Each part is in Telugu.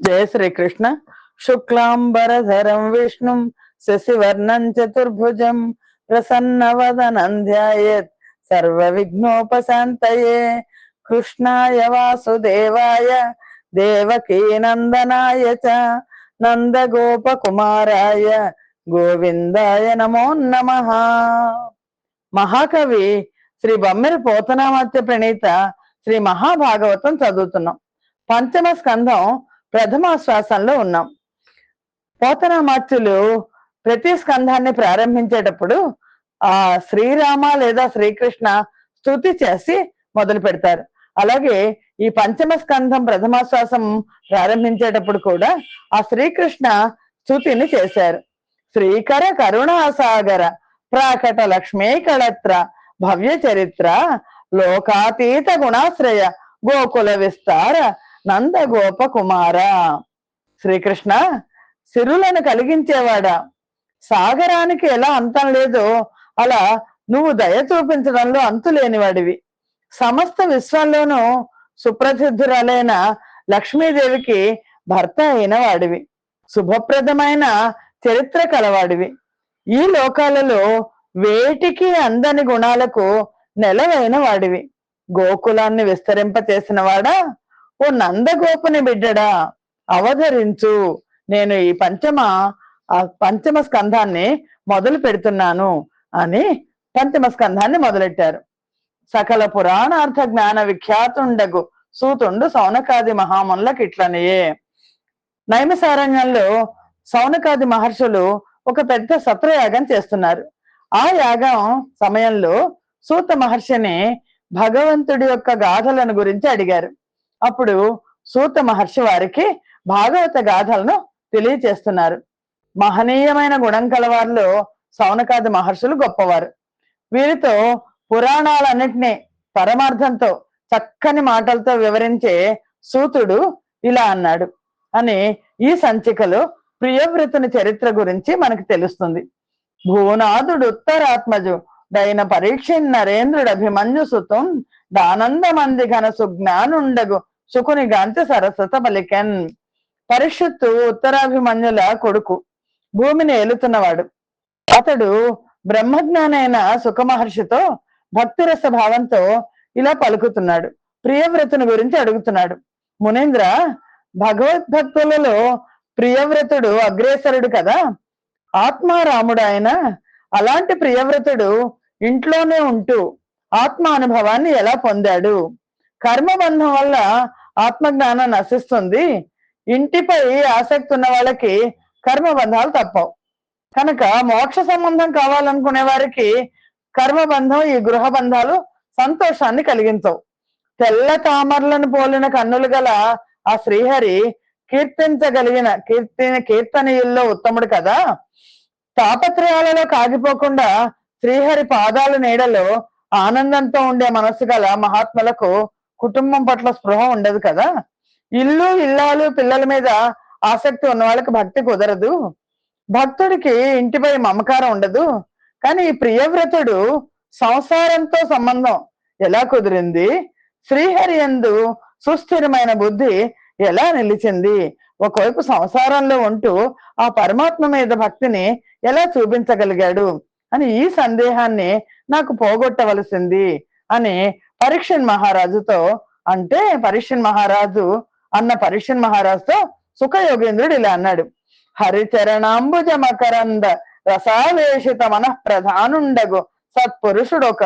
జయ శ్రీకృష్ణ. శుక్లాంబరధరం విష్ణుం శశివర్ణం చతుర్భుజం ప్రసన్నవదనం ధ్యాయేత్ సర్వ విఘ్నోపశాంతయే కృష్ణాయ వాసుదేవాయ దేవకీ నందనాయ చ నందగోపకుమారాయ గోవిందాయ నమో నమ. మహాకవి శ్రీ బొమ్మిరి పోతనామత్య ప్రణీత శ్రీ మహాభాగవతం చదువుతున్నాం. పంచమ స్కంధం ప్రథమాశ్వాసంలో ఉన్నాం. పోతనామాత్యులు ప్రతి స్కంధాన్ని ప్రారంభించేటప్పుడు ఆ శ్రీరామ లేదా శ్రీకృష్ణ స్తుతి చేసి మొదలు పెడతారు. అలాగే ఈ పంచమ స్కంధం ప్రథమాశ్వాసం ప్రారంభించేటప్పుడు కూడా ఆ శ్రీకృష్ణ స్తుతిని చేశారు. శ్రీకర కరుణాసాగర ప్రాకట లక్ష్మీ కళత్ర భవ్య చరిత్ర లోకాతీత గుణాశ్రయ గోకుల విస్తార నంద గోప కుమార శ్రీకృష్ణ సిరులను కలిగించేవాడా. సాగరానికి ఎలా అంతం లేదో అలా నువ్వు దయ చూపించడంలో అంతు లేనివాడివి. సమస్త విశ్వంలోనూ సుప్రసిద్ధురాలైన లక్ష్మీదేవికి భర్త అయిన వాడివి. శుభప్రదమైన చరిత్ర కలవాడివి. ఈ లోకాలలో వేటికి అందని గుణాలకు నెలవైన వాడివి. గోకులాన్ని విస్తరింపచేసిన వాడా? ఓ నందగోపుని బిడ్డడా అవధరించు నేను ఈ పంచమ ఆ పంచమ స్కంధాన్ని మొదలు పెడుతున్నాను అని పంచమ స్కంధాన్ని మొదలెట్టారు. సకల పురాణార్థ జ్ఞాన విఖ్యాతుండగు సూతుండు సౌనకాది మహామునులకు ఇట్లనియే. నైమసారణ్యంలో సౌనకాది మహర్షులు ఒక పెద్ద సత్రయాగం చేస్తున్నారు. ఆ యాగం సమయంలో సూత మహర్షిని భగవంతుడి యొక్క గాథలను గురించి అడిగారు. అప్పుడు సూత మహర్షి వారికి భాగవత గాథలను తెలియచేస్తున్నారు. మహనీయమైన గుణం కలవారిలో సౌనకాది మహర్షులు గొప్పవారు. వీరితో పురాణాలన్నింటినీ పరమార్థంతో చక్కని మాటలతో వివరించే సూతుడు ఇలా అన్నాడు అని ఈ సంచికలో ప్రియవ్రతుని చరిత్ర గురించి మనకు తెలుస్తుంది. భూనాథుడు ఉత్తరాత్మజు దైన పరీక్ష నరేంద్రుడు అభిమన్యు సుతం దానందమంది ఘన సుజ్ఞానుండగు సుకుని గాంతి సరస్వత బలికెన్. పరిషత్తు ఉత్తరాభిమన్యుల కొడుకు భూమిని ఏలుతున్నవాడు. అతడు బ్రహ్మజ్ఞానైన సుఖ మహర్షితో భక్తిరస భావంతో ఇలా పలుకుతున్నాడు. ప్రియవ్రతుని గురించి అడుగుతున్నాడు. మునీంద్ర భగవద్భక్తులలో ప్రియవ్రతుడు అగ్రేసరుడు కదా? ఆత్మారాముడు ఆయన. అలాంటి ప్రియవ్రతుడు ఇంట్లోనే ఉంటూ ఆత్మ అనుభవాన్ని ఎలా పొందాడు? కర్మబంధం వల్ల ఆత్మజ్ఞానం నశిస్తుంది. ఇంటిపై ఆసక్తి ఉన్న వాళ్ళకి కర్మబంధాలు తప్పవు. కనుక మోక్ష సంబంధం కావాలనుకునే వారికి కర్మబంధం ఈ గృహ బంధాలు సంతోషాన్ని కలిగించవు. తెల్ల తామరలను పోలిన కన్నులు గల ఆ శ్రీహరి కీర్తించగలిగిన కీర్తి కీర్తనీయుల్లో ఉత్తముడు కదా? తాపత్రయాలలో కాగిపోకుండా శ్రీహరి పాదాల నీడలో ఆనందంతో ఉండే మనసు గల మహాత్ములకు కుటుంబం పట్ల స్పృహ ఉండదు కదా? ఇల్లు ఇల్లాలు పిల్లల మీద ఆసక్తి ఉన్న వాళ్ళకి భక్తి కుదరదు. భక్తుడికి ఇంటిపై మమకారం ఉండదు. కానీ ప్రియవ్రతుడు సంసారంతో సంబంధం ఎలా కుదిరింది? శ్రీహరి ఎందు సుస్థిరమైన బుద్ధి ఎలా నిలిచింది? ఒకవైపు సంసారంలో ఉంటూ ఆ పరమాత్మ మీద భక్తిని ఎలా చూపించగలిగాడు? అని ఈ సందేహాన్ని నాకు పోగొట్టవలసింది అని పరీక్షన్ మహారాజుతో అంటే పరీక్షన్ మహారాజు అన్న పరీక్షన్ మహారాజుతో సుఖయోగేంద్రుడు ఇలా అన్నాడు. హరిచరణాంబుజ మకరంద రసావేషిత మన ప్రధానుండగు సత్పురుషుడొక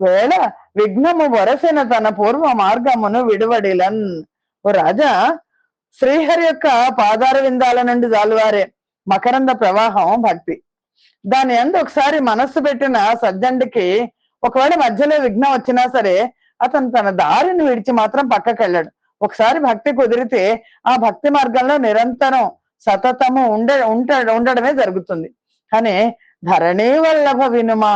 వేళ విఘ్నము వరసిన తన పూర్వ మార్గమును విడువడిలన్. ఓ రాజా శ్రీహరి యొక్క పాదార విందాల నుండి జాలువారే మకరంద ప్రవాహం భక్తి. దాని అందు ఒకసారి మనస్సు పెట్టిన సజ్జండికి ఒకవేళ మధ్యలో విఘ్నం వచ్చినా సరే అతను తన దారిని విడిచి మాత్రం పక్కకి వెళ్ళాడు. ఒకసారి భక్తి కుదిరితే ఆ భక్తి మార్గంలో నిరంతరం సతతము ఉండే ఉంటాడు ఉండడమే జరుగుతుంది. కానీ ధరణి వల్లభ వినుమా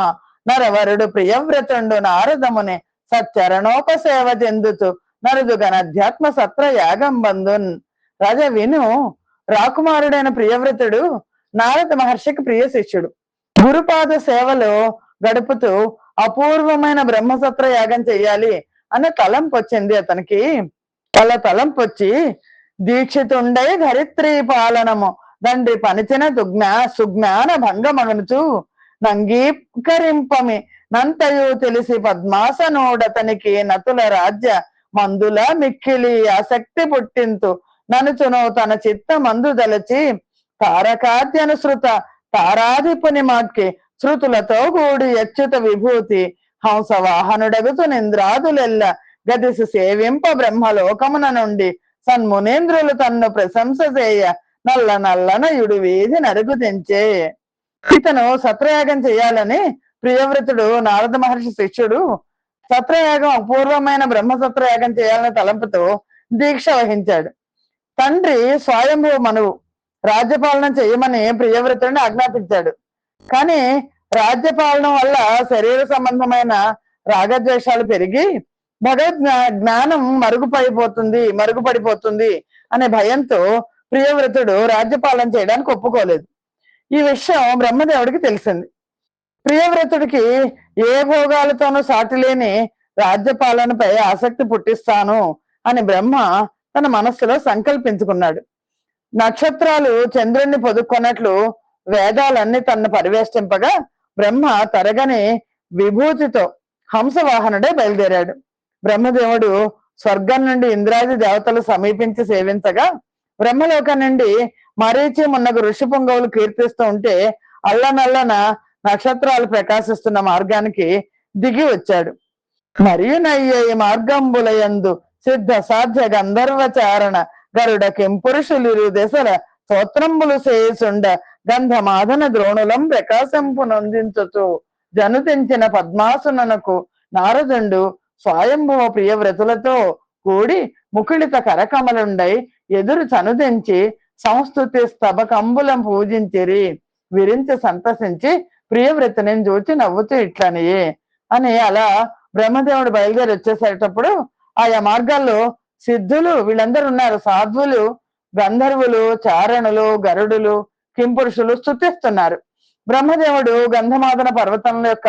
నరవరుడు ప్రియవ్రతుండు నారదముని సచ్చరణోపసేవ చెందుతూ నరుదుగన అధ్యాత్మ సత్ర యాగం బంధున్. రజ విను రాకుమారుడైన ప్రియవ్రతుడు నారద మహర్షికి ప్రియ శిష్యుడు. గురుపాద సేవలో గడుపుతూ అపూర్వమైన బ్రహ్మసత్ర యాగం చెయ్యాలి అనే తలంపు వచ్చింది అతనికి. అలా తలంపు వచ్చి దీక్షితుండై ధరిత్రి పాలనము దండ్రి పనిచిన దుజ్ఞా సుజ్ఞాన భంగమనుచు నంగీకరింపమి నంతయు తెలిసి పద్మాసనోడతనికి నతుల రాజ్య మందుల మిక్కిలి ఆసక్తి పుట్టింతు ననుచును తన చిత్త మందు దలచి తారకాద్యనుసృత తారాధిపుని మాక్కి శృతులతో కూడి అచ్యుత విభూతి హంస వాహనుడగుతు నింద్రాదులెల్ల గదిసి సేవింప బ్రహ్మలోకమున నుండి సన్మునేంద్రులు తన్ను ప్రశంస చేయ నల్ల నల్లన యుడు వీధి నరుగు తెంచే. ఇతను సత్రయాగం చేయాలని ప్రియవ్రతుడు నారద మహర్షి శిష్యుడు సత్రయాగం అపూర్వమైన బ్రహ్మ సత్రయాగం చేయాలనే తలంపుతో దీక్ష వహించాడు. తండ్రి స్వయంభూ మనువు రాజ్యపాలన చేయమని ప్రియవ్రతుడిని ఆజ్ఞాపించాడు. కానీ రాజ్యపాలన వల్ల శరీర సంబంధమైన రాగద్వేషాలు పెరిగి భగవద్ జ్ఞానం మరుగుపడిపోతుంది మరుగుపడిపోతుంది అనే భయంతో ప్రియవ్రతుడు రాజ్యపాలన చేయడానికి ఒప్పుకోలేదు. ఈ విషయం బ్రహ్మదేవుడికి తెలిసింది. ప్రియవ్రతుడికి ఏ భోగాలతోనూ సాటి లేని రాజ్యపాలనపై ఆసక్తి పుట్టిస్తాను అని బ్రహ్మ తన మనస్సులో సంకల్పించుకున్నాడు. నక్షత్రాలు చంద్రుణ్ణి పొదుక్కున్నట్లు వేదాలన్నీ తన్ను పరివేష్టింపగా బ్రహ్మ తరగని విభూతితో హంసవాహనుడే బయలుదేరాడు. బ్రహ్మదేవుడు స్వర్గం నుండి ఇంద్రాది దేవతలు సమీపించి సేవించగా బ్రహ్మలోకం నుండి మరీచి మున్నగు ఋషి పొంగవులు కీర్తిస్తూ ఉంటే అల్లనల్లన నక్షత్రాలు ప్రకాశిస్తున్న మార్గానికి దిగి వచ్చాడు. మరియు నయ్య మార్గంబులయందు సిద్ధ సాధ్య గంధర్వచారణ గరుడ కెంపురుషులిరు దశల స్తోత్రంబులు చేయుచుండ గంధమాధన ద్రోణులం ప్రకాశంపునందించుతూ జను తెంచిన పద్మాసునకు నారదుండు స్వయంభవ ప్రియవ్రతులతో కూడి ముకుళిత కరకమలుండై ఎదురు చనుదించి సంస్థుతి స్తబకంబులం పూజించిరి విరించి సంతసించి ప్రియవ్రతిని చూచి నవ్వుతూ ఇట్లనియే అని అలా బ్రహ్మదేవుడు బయలుదేరి వచ్చేసేటప్పుడు ఆయా మార్గాల్లో సిద్ధులు వీళ్ళందరూ ఉన్నారు. సాధువులు గంధర్వులు చారణులు గరుడులు కింపురుషులు స్థుతిస్తున్నారు బ్రహ్మదేవుడు గంధమాదన పర్వతం యొక్క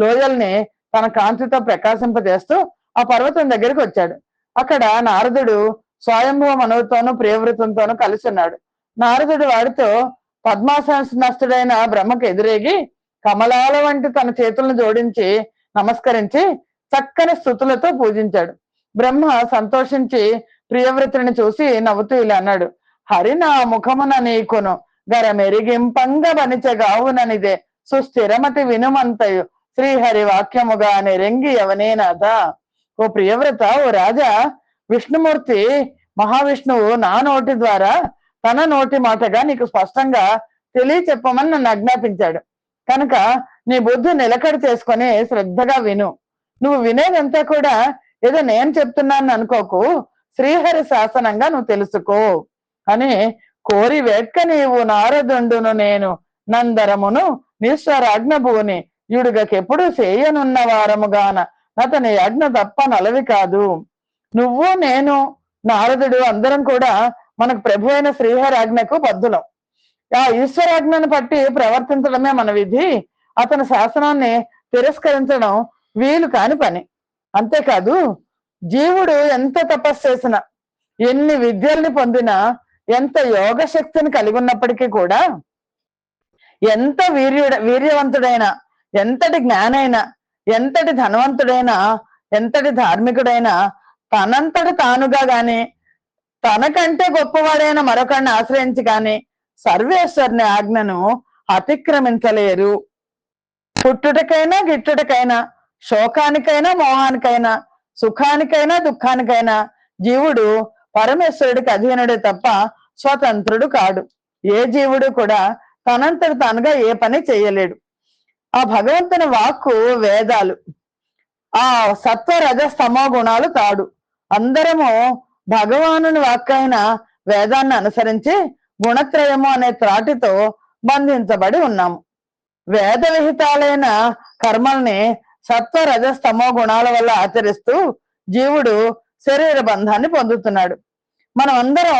లోయల్ని తన కాంతితో ప్రకాశింపజేస్తూ ఆ పర్వతం దగ్గరికి వచ్చాడు. అక్కడ నారదుడు స్వయంభవ మనవుతోనూ ప్రియవృతంతోనూ కలిసి ఉన్నాడు నారదుడు వాడితో పద్మాసనస్తుడైన బ్రహ్మకు ఎదురేగి కమలాల వంటి తన చేతులను జోడించి నమస్కరించి చక్కని స్థుతులతో పూజించాడు. బ్రహ్మ సంతోషించి ప్రియవ్రతుని చూసి నవ్వుతూ ఇలా అన్నాడు. హరి నా ముఖమున నీకును గర మెరిగింపంగ బనిచెగావుననిదే సుస్థిరమతి వినుమంతయు. శ్రీహరి వాక్యముగా నెరంగి ఎవనేనాథ ఓ ప్రియవ్రత ఓ రాజా విష్ణుమూర్తి మహావిష్ణువు నా నోటి ద్వారా తన నోటి మాటగా నీకు స్పష్టంగా తెలియచెప్పమని నన్ను ఆజ్ఞాపించాడు. కనుక నీ బుద్ధి నిలకడ చేసుకొని శ్రద్ధగా విను. నువ్వు వినేదంతా కూడా ఏదో నేను చెప్తున్నాను అనుకోకు. శ్రీహరి శాసనంగా నువ్వు తెలుసుకో. అని కోరి వెట్క నీవు నారదుండును నేను. నందరమును నిశ్వరాజ్ఞభువుని యుడుగకెప్పుడు చేయనున్న వారముగాన అతని యజ్ఞ తప్ప నలవి కాదు. నువ్వు నేను నారదుడు అందరం కూడా మనకు ప్రభు అయిన శ్రీహరాజ్ఞకు బద్దులం ఆ ఈశ్వరాజ్ఞను పట్టి ప్రవర్తించడమే మన విధి. అతని శాసనాన్ని తిరస్కరించడం వీలు కాని పని. అంతేకాదు జీవుడు ఎంత తపస్సు చేసినా ఎన్ని విద్యల్ని పొందినా ఎంత యోగ శక్తిని కలిగి ఉన్నప్పటికీ కూడా ఎంత వీర్యుడ వీర్యవంతుడైనా ఎంతటి జ్ఞానైనా ఎంతటి ధనవంతుడైనా ఎంతటి ధార్మికుడైనా తనంతటి తానుగా గాని తనకంటే గొప్పవాడైన మరొకరిని ఆశ్రయించి గాని సర్వేశ్వరుని ఆజ్ఞను అతిక్రమించలేరు. పుట్టుటకైనా గిట్టుటకైనా శోకానికైనా మోహానికైనా సుఖానికైనా దుఃఖానికైనా జీవుడు పరమేశ్వరుడికి అధీనుడే తప్ప స్వతంత్రుడు కాడు. ఏ జీవుడు కూడా తనంతట తానుగా ఏ పని చేయలేడు. ఆ భగవంతుని వాక్కు వేదాలు. ఆ సత్వ స్తమో గుణాలు తాడు. అందరము భగవానుని వాక్కైన వేదాన్ని అనుసరించి గుణత్రయము అనే త్రాటితో బంధించబడి ఉన్నాము. వేద విహితాలైన కర్మల్ని సత్వ రజస్తమో గుణాల వల్ల ఆచరిస్తూ జీవుడు శరీర బంధాన్ని పొందుతున్నాడు. మనం అందరం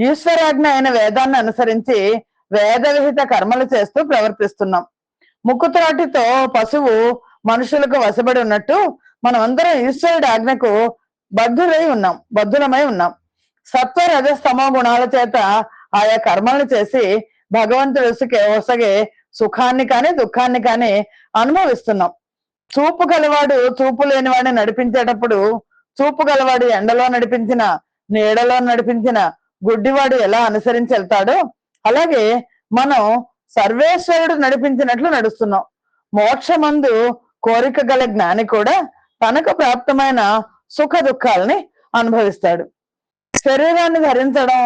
ఈశ్వరాజ్ఞ అయిన వేదాన్ని అనుసరించి వేద విహిత కర్మలు చేస్తూ ప్రవర్తిస్తున్నాం. ముక్కుత్రాటితో పశువు మనుషులకు వసబడి ఉన్నట్టు మనం అందరం ఈశ్వరుడి ఆజ్ఞకు బద్ధులై ఉన్నాం బద్ధులమై ఉన్నాం. సత్వ రజస్తమో గుణాల చేత ఆయా కర్మలను చేసి భగవంతుడు ఒసగే సుఖాన్ని కానీ దుఃఖాన్ని కానీ అనుభవిస్తున్నాం. చూపు గలవాడు చూపు లేని వాడిని నడిపించేటప్పుడు చూపు గలవాడు ఎండలో నడిపించిన నీడలో నడిపించిన గుడ్డివాడు ఎలా అనుసరించి వెళ్తాడో అలాగే మనం సర్వేశ్వరుడు నడిపించినట్లు నడుస్తున్నాం. మోక్షమందు కోరిక గల జ్ఞాని కూడా తనకు ప్రాప్తమైన సుఖ దుఃఖాలని అనుభవిస్తాడు. శరీరాన్ని ధరించడం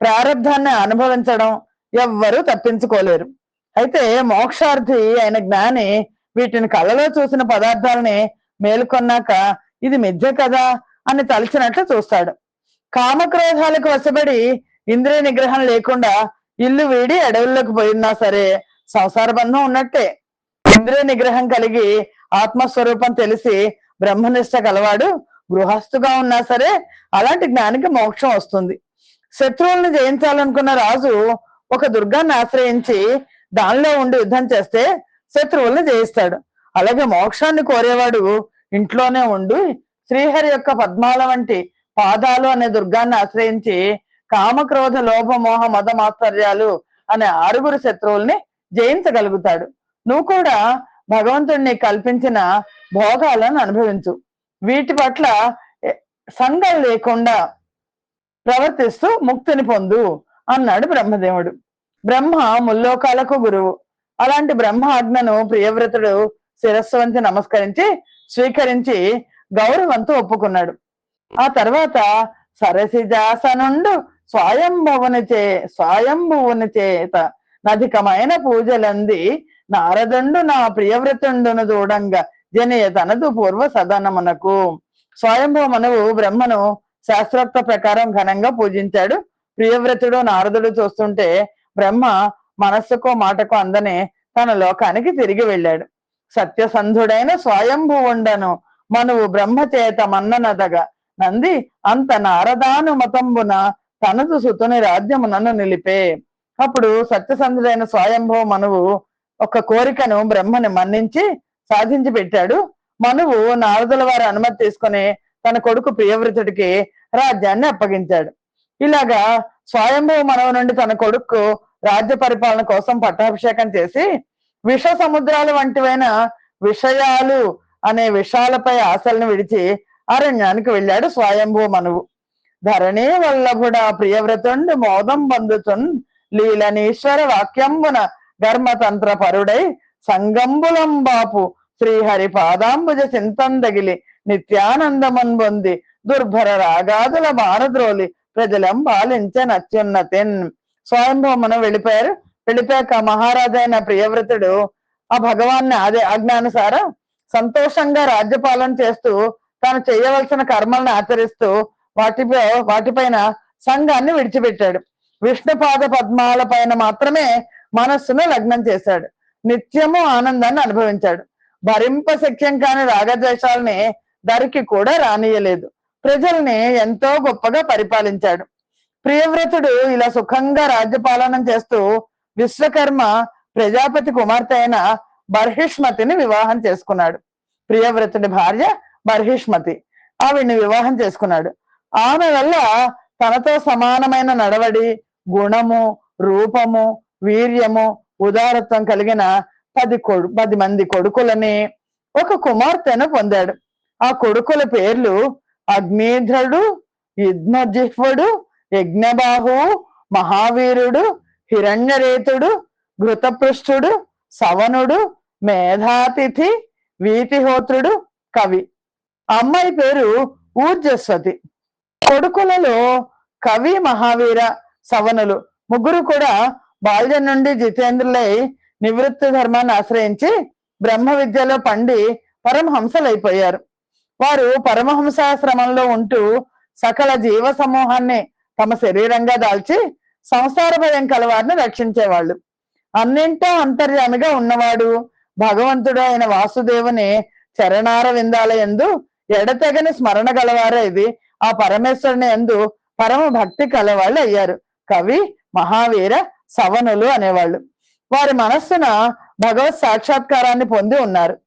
ప్రారంధాన్ని అనుభవించడం ఎవ్వరూ తప్పించుకోలేరు. అయితే మోక్షార్థి అయిన జ్ఞాని వీటిని కళ్ళలో చూసిన పదార్థాలని మేలుకొన్నాక ఇది మిథ్య కదా అని తలచినట్లు చూస్తాడు. కామక్రోధాలకు వశపడి ఇంద్రియ నిగ్రహం లేకుండా ఇల్లు వీడి అడవుల్లోకి పోయినా సరే సంసార బంధం ఉన్నట్టే. ఇంద్రియ నిగ్రహం కలిగి ఆత్మస్వరూపం తెలిసి బ్రహ్మనిష్ట కలవాడు గృహస్థుగా ఉన్నా సరే అలాంటి జ్ఞానికి మోక్షం వస్తుంది. శత్రువుల్ని జయించాలనుకున్న రాజు ఒక దుర్గాన్ని ఆశ్రయించి దానిలో ఉండి యుద్ధం చేస్తే శత్రువుల్ని జయిస్తాడు. అలాగే మోక్షాన్ని కోరేవాడు ఇంట్లోనే ఉండి శ్రీహరి యొక్క పద్మాల వంటి పాదాలు అనే దుర్గాన్ని ఆశ్రయించి కామక్రోధ లోభ మోహ మద మాత్సర్యాలు అనే ఆరుగురు శత్రువుల్ని జయించగలుగుతాడు. నువ్వు కూడా భగవంతుడిని కల్పించిన భోగాలను అనుభవించు. వీటి పట్ల సంఘం లేకుండా ప్రవర్తిస్తూ ముక్తిని పొందు అన్నాడు బ్రహ్మదేవుడు. బ్రహ్మ ముల్లోకాలకు గురువు. అలాంటి బ్రహ్మాజ్ఞను ప్రియవ్రతుడు శిరస్సు వంచి నమస్కరించి స్వీకరించి గౌరవంతో ఒప్పుకున్నాడు. ఆ తర్వాత సరసిజాసనుండు స్వయంభువుని చే స్వయంభువుని చేత నధికమైన పూజలంది నారదుండు నా ప్రియవ్రతుండును చూడంగా జనయ తనదు పూర్వ సదనమునకు. స్వయంభవ మనువు బ్రహ్మను శాస్త్రోక్త ప్రకారం ఘనంగా పూజించాడు. ప్రియవ్రతుడు నారదుడు చూస్తుంటే బ్రహ్మ మనస్సుకో మాటకు అందని తన లోకానికి తిరిగి వెళ్ళాడు. సత్యసంధుడైన స్వయంభువుండను మనువు మనవు బ్రహ్మచేత మన్ననదగా. నంది అంత నారదాను మతంబున తనదు సుతుని రాజ్యమునను నిలిపే. అప్పుడు సత్యసంధుడైన స్వయంభవ మనువు ఒక కోరికను బ్రహ్మని మన్నించి సాధించి పెట్టాడు. మనువు నారదుల వారి అనుమతి తీసుకొని తన కొడుకు ప్రియవ్రతుడికి రాజ్యాన్ని అప్పగించాడు. ఇలాగా స్వయంభవ మనవు నుండి తన కొడుకు రాజ్య పరిపాలన కోసం పట్టాభిషేకం చేసి విష సముద్రాలు వంటివైన విషయాలు అనే విషయాలపై ఆశలను విడిచి అరణ్యానికి వెళ్ళాడు స్వయంభూ మనువు. ధరణి వల్లభుడ ప్రియవ్రతుండు మోదం బంధుతున్ లీలనీశ్వర వాక్యంబున ధర్మతంత్ర పరుడై సంగంబులం బాపు శ్రీహరి పాదాంబుజ చింతందగిలి నిత్యానందమన్ పొంది దుర్భర రాగాదుల బారద్రోలి ప్రజలం పాలించే నత్యున్నతిన్ స్వయంభవమును వెళ్ళిపోయారు. వెళ్ళిపోయాక మహారాజైన ప్రియవ్రతుడు ఆ భగవాన్ని అదే ఆజ్ఞానుసారం సంతోషంగా రాజ్యపాలన చేస్తూ తాను చేయవలసిన కర్మలను ఆచరిస్తూ వాటిపై వాటిపైన సంఘాన్ని విడిచిపెట్టాడు. విష్ణుపాద పద్మాల పైన మాత్రమే మనస్సును లగ్నం చేశాడు. నిత్యము ఆనందాన్ని అనుభవించాడు. భరింప శక్యం కాని రాగద్వేషాలని దరికి కూడా రానియలేదు. ప్రజల్ని ఎంతో గొప్పగా పరిపాలించాడు. ప్రియవ్రతుడు ఇలా సుఖంగా రాజ్యపాలనం చేస్తూ విశ్వకర్మ ప్రజాపతి కుమార్తె అయిన బర్హిష్మతిని వివాహం చేసుకున్నాడు. ప్రియవ్రతుడి భార్య బర్హిష్మతి ఆవిడ్ని వివాహం చేసుకున్నాడు. ఆమె వల్ల తనతో సమానమైన నడవడి గుణము రూపము వీర్యము ఉదారత్వం కలిగిన పది కొడు పది మంది కొడుకులని ఒక కుమార్తెను పొందాడు. ఆ కొడుకుల పేర్లు అగ్నిధ్రుడు యుగ్మజిహ్వుడు యజ్ఞబాహు మహావీరుడు హిరణ్యరేతుడు ఘృతపృష్ఠుడు సవనుడు మేధాతిథి వీతిహోత్రుడు కవి. అమ్మాయి పేరు ఊర్జస్వతి. కొడుకులలో కవి మహావీర సవనులు. ముగ్గురు కూడా బాల్యం నుండి జితేంద్రులై నివృత్తి ధర్మాన్ని ఆశ్రయించి బ్రహ్మ విద్యలో పండి పరమహంసలైపోయారు. వారు పరమహంసాశ్రమంలో ఉంటూ సకల జీవ సమూహాన్ని తమ శరీరంగా దాల్చి సంసార భయం కలవారిని రక్షించేవాళ్ళు. అన్నింటా అంతర్యామిగా ఉన్నవాడు భగవంతుడు అయిన వాసుదేవుని చరణార విందాల ఎందు ఎడతెగని స్మరణ గలవారే ఇది. ఆ పరమేశ్వరుని ఎందు పరమ భక్తి కలవాళ్ళు అయ్యారు. కవి మహావీర సవనులు అనేవాళ్ళు. వారి మనస్సున భగవత్ సాక్షాత్కారాన్ని పొంది ఉన్నారు.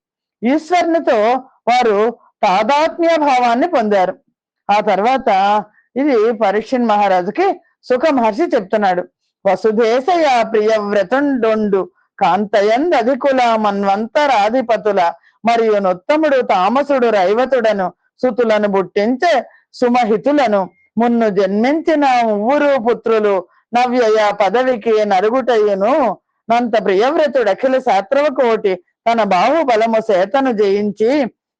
ఈశ్వరునితో వారు తాదాత్మ్య భావాన్ని పొందారు. ఆ తర్వాత ఇది పరీక్షణ్ మహారాజుకి సుఖ మహర్షి చెప్తున్నాడు. వసుదేశయ ప్రియవ్రతుండొండు కాంతయంద్ అధికుల మన్వంతరాధిపతుల మరియు నొత్తముడు తామసుడు రైవతుడను సుతులను బుట్టించే సుమహితులను మున్ను జన్మించిన ఉవ్వురు పుత్రులు నవ్యయ పదవికి నరుగుటయ్యను నంత ప్రియవ్రతుడు అఖిల శాస్త్రవ కోటి తన బాహుబలము సేతను జయించి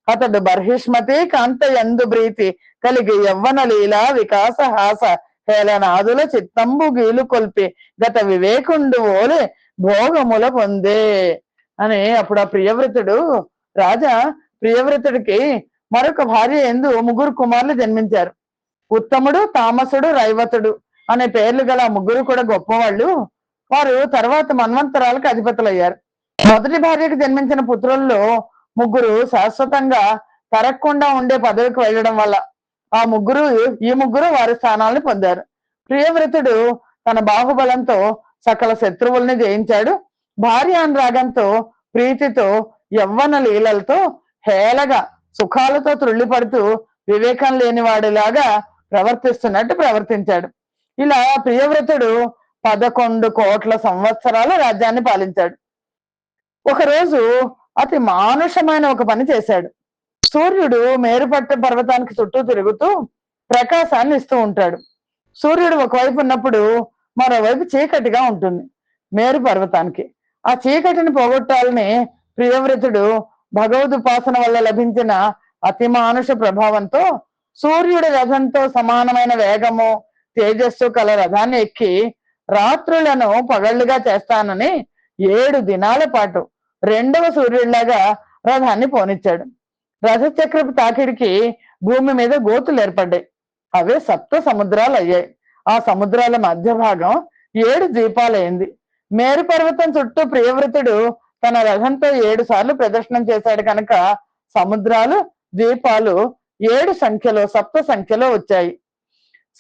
అతడు బర్హిష్మతి కాంత ఎందు ప్రీతి కలిగి యవ్వన లీల వికాస హాస హేళనాదుల చిత్తంబు గీలు కొల్పి గత వివేకుండు ఓలే భోగముల పొందే. అని అప్పుడు ఆ ప్రియవ్రతుడు రాజా ప్రియవ్రతుడికి మరొక భార్య ఎందు ముగ్గురు కుమారులు జన్మించారు. ఉత్తముడు తామసుడు రైవతుడు అనే పేర్లు గల ముగ్గురు కూడా గొప్పవాళ్ళు. వారు తర్వాత మన్వంతరాలకు అధిపతులయ్యారు. మొదటి భార్యకు జన్మించిన పుత్రుల్లో ముగ్గురు శాశ్వతంగా తరగకుండా ఉండే పదవికి వెళ్ళడం వల్ల ఆ ముగ్గురు ఈ ముగ్గురు వారి స్థానాలను పొందారు. ప్రియవ్రతుడు తన బాహుబలంతో సకల శత్రువుల్ని జయించాడు. భార్య అనురాగంతో ప్రీతితో యవ్వన లీలలతో హేళగా సుఖాలతో త్రుళ్ళిపడుతూ వివేకం లేనివాడిలాగా ప్రవర్తిస్తున్నట్టు ప్రవర్తించాడు. ఇలా ప్రియవ్రతుడు పదకొండు కోట్ల సంవత్సరాల రాజ్యాన్ని పాలించాడు. ఒకరోజు అతి మానుషమైన ఒక పని చేశాడు. సూర్యుడు మేరుపట్ట పర్వతానికి చుట్టూ తిరుగుతూ ప్రకాశాన్ని ఇస్తూ ఉంటాడు. సూర్యుడు ఒకవైపు ఉన్నప్పుడు మరోవైపు చీకటిగా ఉంటుంది. మేరు పర్వతానికి. ఆ చీకటిని పోగొట్టాలని ప్రియవ్రతుడు భగవదుపాసన వల్ల లభించిన అతి మానుష ప్రభావంతో సూర్యుడి రథంతో సమానమైన వేగము తేజస్సు కల రథాన్ని ఎక్కి రాత్రులను పగళ్ళుగా చేస్తానని ఏడు దినాల పాటు రెండవ సూర్యుడిలాగా రథాన్ని పోనిచ్చాడు. రథచక్రపు తాకిడికి భూమి మీద గోతులు ఏర్పడ్డాయి. అవే సప్త సముద్రాలు అయ్యాయి. ఆ సముద్రాల మధ్య భాగం ఏడు ద్వీపాలైంది మేరు పర్వతం చుట్టూ ప్రియవ్రతుడు తన రథంతో ఏడు సార్లు ప్రదర్శనం చేశాడు కనుక సముద్రాలు ద్వీపాలు ఏడు సంఖ్యలో సప్త సంఖ్యలో వచ్చాయి.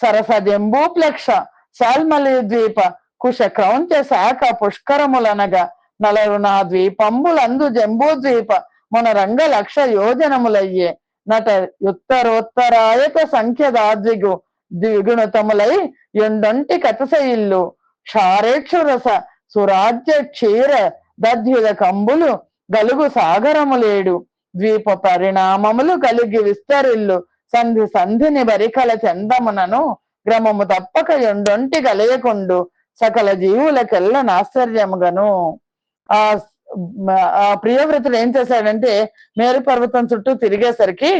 సరస జంబూప్లక్ష శాల్మలి ద్వీప కుశ క్రౌంచ శాఖ పుష్కరములనగా నలరునా ద్వీపంబులందు జంబూ ద్వీప మన రంగ లక్ష యోజనములయ్యే. నట ఉత్తరోత్తరాయక సంఖ్య దాద్విగు ద్విగుణతములై ఎండొంటి కథసయిల్లు క్షారేక్షురస సురాజ్య క్షీర దధ్యుల కంబులు గలుగు సాగరములేడు. ద్వీప పరిణామములు కలిగి విస్తరిల్లు. సంధి సంధిని బరికల చందమునను గ్రమము తప్పక ఎండొంటి కలయకుండు. సకల జీవులకెల్ల నాశ్చర్యముగను. ఆ ఆ ప్రియవ్రతుడు ఏం చేశాడంటే మేరు పర్వతం చుట్టూ తిరిగేసరికి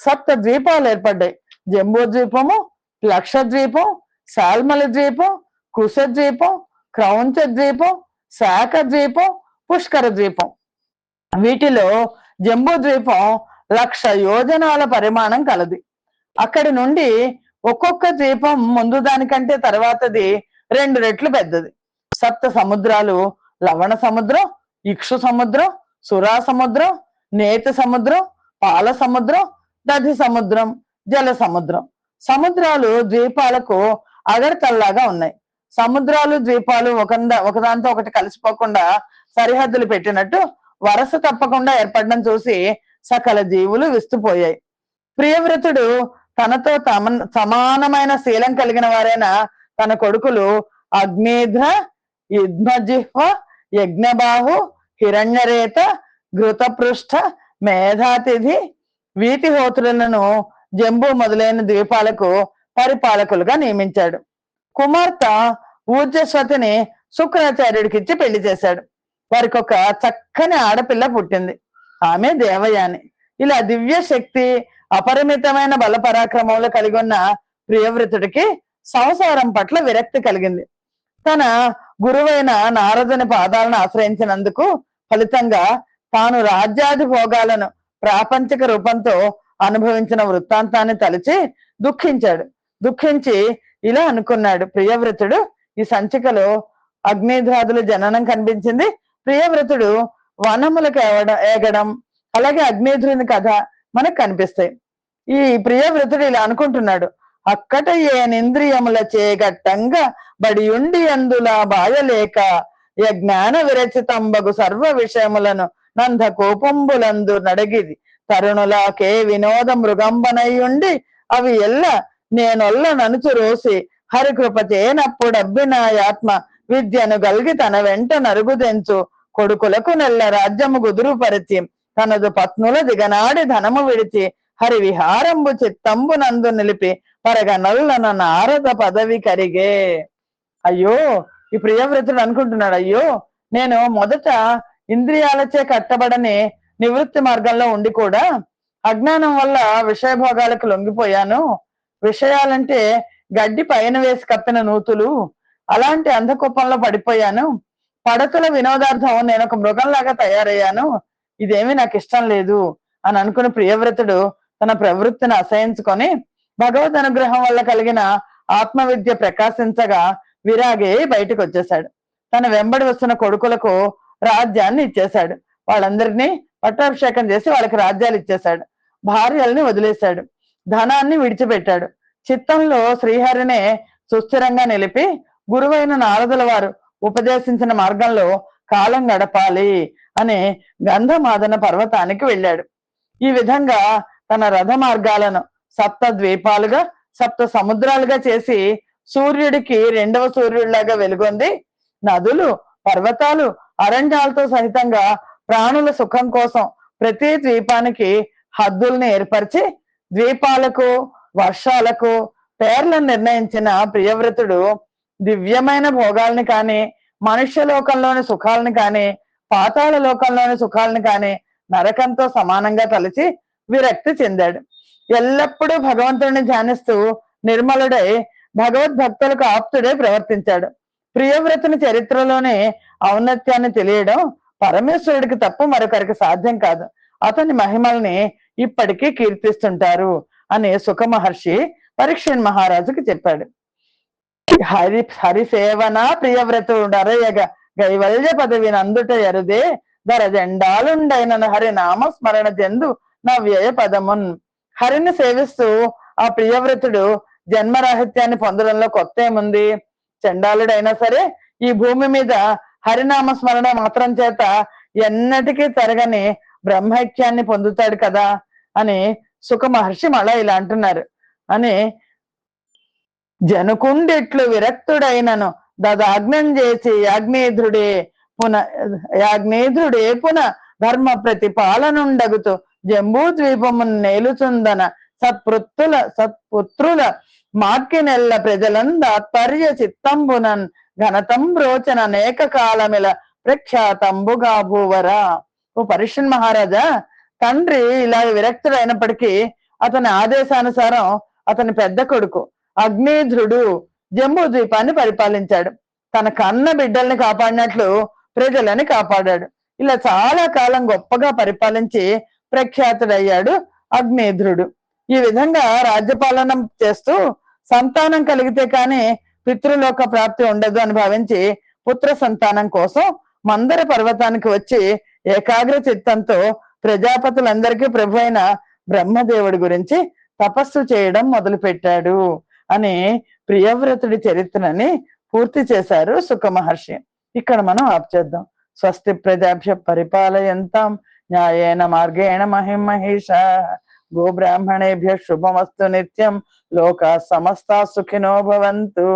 సప్త ద్వీపాలు ఏర్పడ్డాయి. జంబూ ద్వీపము లక్ష ద్వీపం శాల్మల ద్వీపం కుశ ద్వీపం క్రౌంచ ద్వీపం శాఖ ద్వీపం పుష్కర ద్వీపం. వీటిలో జంబూ ద్వీపం లక్ష యోజనాల పరిమాణం కలది. అక్కడి నుండి ఒక్కొక్క ద్వీపం ముందు దానికంటే తర్వాతది రెండు రెట్లు పెద్దది. సప్త సముద్రాలు లవణ సముద్రం ఇక్షు సముద్రం సురా సముద్రం నేత సముద్రం పాల సముద్రం దధి సముద్రం జల సముద్రం. సముద్రాలు ద్వీపాలకు అగరతల్లాగా ఉన్నాయి. సముద్రాలు ద్వీపాలు ఒక ఒకదాంతో ఒకటి కలిసిపోకుండా సరిహద్దులు పెట్టినట్టు వరస తప్పకుండా ఏర్పడడం చూసి సకల జీవులు విస్తుపోయాయి. ప్రియవ్రతుడు తనతో తమ సమానమైన శీలం కలిగిన వారైన తన కొడుకులు అగ్నేధ్ర యుద్మజిహ్వ యజ్ఞబాహు హిరణ్యరేత ఘృతపృష్ఠ మేధాతిథి వీతిహోత్రులను జంబు మొదలైన ద్వీపాలకు పరిపాలకులుగా నియమించాడు. కుమార్తె ఊర్జస్వతిని శుక్రాచార్యుడికి ఇచ్చి పెళ్ళి చేశాడు. వారికి ఒక చక్కని ఆడపిల్ల పుట్టింది. ఆమె దేవయాని. ఇలా దివ్య శక్తి అపరిమితమైన బలపరాక్రమంలో కలిగి ఉన్న ప్రియవ్రతుడికి సంసారం పట్ల విరక్తి కలిగింది. తన గురువైన నారదుని పాదాలను ఆశ్రయించినందుకు ఫలితంగా తాను రాజ్యాది భోగాలను ప్రాపంచిక రూపంతో అనుభవించిన వృత్తాంతాన్ని తలిచి దుఃఖించాడు. దుఃఖించి ఇలా అనుకున్నాడు ప్రియవ్రతుడు ఈ సంచికలో అగ్నిధ్రాదుల జననం కనిపించింది. ప్రియవ్రతుడు వనములకు ఏవడం ఏగడం అలాగే అగ్నిధ్రుని కథ మనకు కనిపిస్తాయి. ఈ ప్రియవ్రతుడు ఇలా అనుకుంటున్నాడు అక్కట ఏనింద్రియముల చేగట్టంగా బడియుండి అందులా బాయలేక యజ్ఞాన విరచితంబగు సర్వ విషయములను నంద కోపంబులందు నడగిది తరుణులాకే వినోద మృగంబనయ్యుండి అవి ఎల్ల నేనొల్ల ననుచు రోసి హరికృప ఆత్మ విద్యను గల్గి తన వెంట నరుగుదెంచు కొడుకులకు నెల్ల రాజ్యము గుదురుపరిచి తనదు పత్నుల దిగనాడి ధనము విడిచి హరి విహారంబు చిత్తంబు నందు నిలిపి పరగ నన్న నారద పదవి కరిగే. అయ్యో ఈ ప్రియవ్రతుడు అనుకుంటున్నాడు అయ్యో నేను మొదట ఇంద్రియాలచే కట్టబడని నివృత్తి మార్గంలో ఉండి కూడా అజ్ఞానం వల్ల విషయభోగాలకు లొంగిపోయాను. విషయాలంటే గడ్డి పైన వేసి కప్పిన నూతులు అలాంటి అంధకుప్పంలో పడిపోయాను. పడతుల వినోదార్థం నేను ఒక మృగంలాగా తయారయ్యాను. ఇదేమీ నాకు ఇష్టం లేదు అని అనుకుని ప్రియవ్రతుడు తన ప్రవృత్తిని అసహించుకొని భగవద్ అనుగ్రహం వల్ల కలిగిన ఆత్మవిద్య ప్రకాశించగా విరాగే బయటకు వచ్చేశాడు తన వెంబడి వస్తున్న కొడుకులకు రాజ్యాన్ని ఇచ్చేశాడు. వాళ్ళందరినీ పట్టాభిషేకం చేసి వాళ్ళకి రాజ్యాలు ఇచ్చేశాడు. భార్యల్ని వదిలేశాడు. ధనాన్ని విడిచిపెట్టాడు. చిత్తంలో శ్రీహరినే సుస్థిరంగా నిలిపి గురువైన నారదుల వారు ఉపదేశించిన మార్గంలో కాలం గడపాలి అని గంధమాదన పర్వతానికి వెళ్ళాడు. ఈ విధంగా తన రథ మార్గాలను సప్త ద్వీపాలుగా సప్త సముద్రాలుగా చేసి సూర్యుడికి రెండవ సూర్యుడిలాగా వెలుగొంది. నదులు పర్వతాలు అరణ్యాలతో సహితంగా ప్రాణుల సుఖం కోసం ప్రతి ద్వీపానికి హద్దుల్ని ఏర్పరిచి ద్వీపాలకు వర్షాలకు పేర్లను నిర్ణయించిన ప్రియవ్రతుడు దివ్యమైన భోగాల్ని కాని మనుష్య లోకంలోని సుఖాలను కాని పాతాళ లోకంలోని సుఖాలను కాని నరకంతో సమానంగా తలచి విరక్తి చెందాడు. ఎల్లప్పుడూ భగవంతుడిని ధ్యానిస్తూ నిర్మలుడై భగవద్భక్తులకు ఆప్తుడే ప్రవర్తించాడు. ప్రియవ్రతుని చరిత్రలోనే ఔన్నత్యాన్ని తెలియడం పరమేశ్వరుడికి తప్ప మరొకరికి సాధ్యం కాదు. అతని మహిమల్ని ఇప్పటికీ కీర్తిస్తుంటారు అని సుఖ మహర్షి పరీక్షన్ మహారాజుకి చెప్పాడు. హరి హరిసేవన ప్రియవ్రతు అరయగ గైవల్య పదవి నందుట ఎరుదే ధర జెండాలుండైన హరి నామ స్మరణ జందు నవ్యయ పదమున్. హరిని సేవిస్తూ ఆ ప్రియవ్రతుడు జన్మరాహిత్యాన్ని పొందడంలో కొత్త ఏముంది? చండాలుడైనా సరే ఈ భూమి మీద హరినామ స్మరణ మాత్రం చేత ఎన్నటికీ తరగని బ్రహ్మైక్యాన్ని పొందుతాడు కదా అని సుఖ మహర్షి మళ్ళా ఇలా అంటున్నారు. అని జనుకుండిట్లు విరక్తుడైనను దదాగ్నం చేసి యాగ్నేధ్రుడే పున యాగ్నేధ్రుడే పున ధర్మ ప్రతిపాలనుండగుతూ ద్వీపమును నేలుచుందన సత్పృత్తుల సత్పుత్రుల మార్కినెల్ల ప్రజలన్ తాత్పర్య చిత్తంబునన్ ఘనతం రోచన అనేక కాలమిల ప్రఖ్యాతంబుగా భూవరా. ఓ పరిషన్ మహారాజా తండ్రి ఇలా విరక్తుడైనప్పటికీ అతని ఆదేశానుసారం అతని పెద్ద కొడుకు అగ్నిధ్రుడు జంబూ ద్వీపాన్ని పరిపాలించాడు. తన కన్న బిడ్డల్ని కాపాడినట్లు ప్రజలని కాపాడాడు. ఇలా చాలా కాలం గొప్పగా పరిపాలించి ప్రఖ్యాతుడయ్యాడు అగ్నేధ్రుడు. ఈ విధంగా రాజ్యపాలనం చేస్తూ సంతానం కలిగితే కానీ పితృలోక ప్రాప్తి ఉండదు అని భావించి పుత్ర సంతానం కోసం మందర పర్వతానికి వచ్చి ఏకాగ్ర చిత్తంతో ప్రజాపతులందరికీ ప్రభు అయిన బ్రహ్మదేవుడి గురించి తపస్సు చేయడం మొదలుపెట్టాడు అని ప్రియవ్రతుడి చరిత్రని పూర్తి చేశారు సుఖ మహర్షి ఇక్కడ మనం ఆప్ చేద్దాం. స్వస్తి ప్రజాభ్య పరిపాలయంతాం. న్యాయేన మార్గేణ మహిం మహిష గో బ్రాహ్మణేభ్య శుభమస్తు నిత్యం లోక సమస్త సుఖినో భవంతు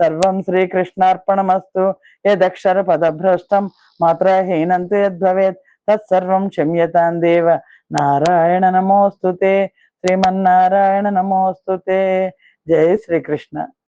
సర్వం శ్రీకృష్ణార్పణమస్తు యదక్షర పదభ్రష్టం మాత్రహీనంతు యద్భవేత్ తత్సర్వం క్షమ్యతాం దేవ నారాయణ నమోస్తుతే శ్రీమన్నారాయణ నమోస్తుతే జై శ్రీకృష్ణ